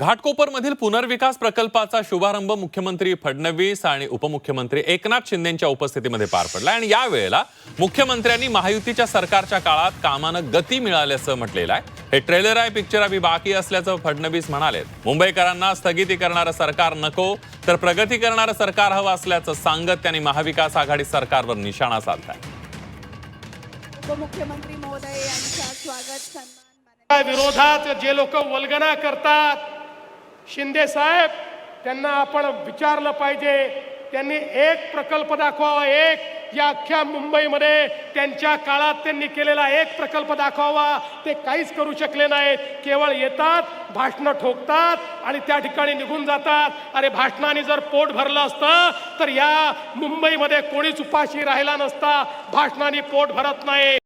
घाटकोपरमधील पुनर्विकास प्रकल्पाचा शुभारंभ मुख्यमंत्री फडणवीस आणि उपमुख्यमंत्री एकनाथ शिंदेच्या उपस्थितीमध्ये पार पडला. आणि यावेळेला मुख्यमंत्र्यांनी महायुतीच्या सरकारच्या काळात कामानं गती मिळाल्याचं म्हटलेलं आहे. हे ट्रेलर आहे पिक्चर अभि बाकी असल्याचं फडणवीस म्हणाले मुंबईकरांना स्थगिती करणारं सरकार नको तर प्रगती करणारं सरकार हवं असल्याचं सांगत त्यांनी महाविकास आघाडी सरकारवर निशाणा साधलाय. उपमुख्यमंत्री महोदय यांचा स्वागत विरोधात जे लोक वल्गना करतात शिंदे साहेब त्यांना आपण विचारलं पाहिजे. त्यांनी एक प्रकल्प दाखवावा एक. या अख्ख्या मुंबईमध्ये त्यांच्या काळात त्यांनी केलेला एक प्रकल्प दाखवावा. ते काहीच करू शकले नाहीत. केवळ येतात भाषणं ठोकतात आणि त्या ठिकाणी निघून जातात. अरे भाषणाने जर पोट भरलं असतं तर या मुंबईमध्ये कोणीच उपाशी राहिला नसता. भाषणाने पोट भरत नाही.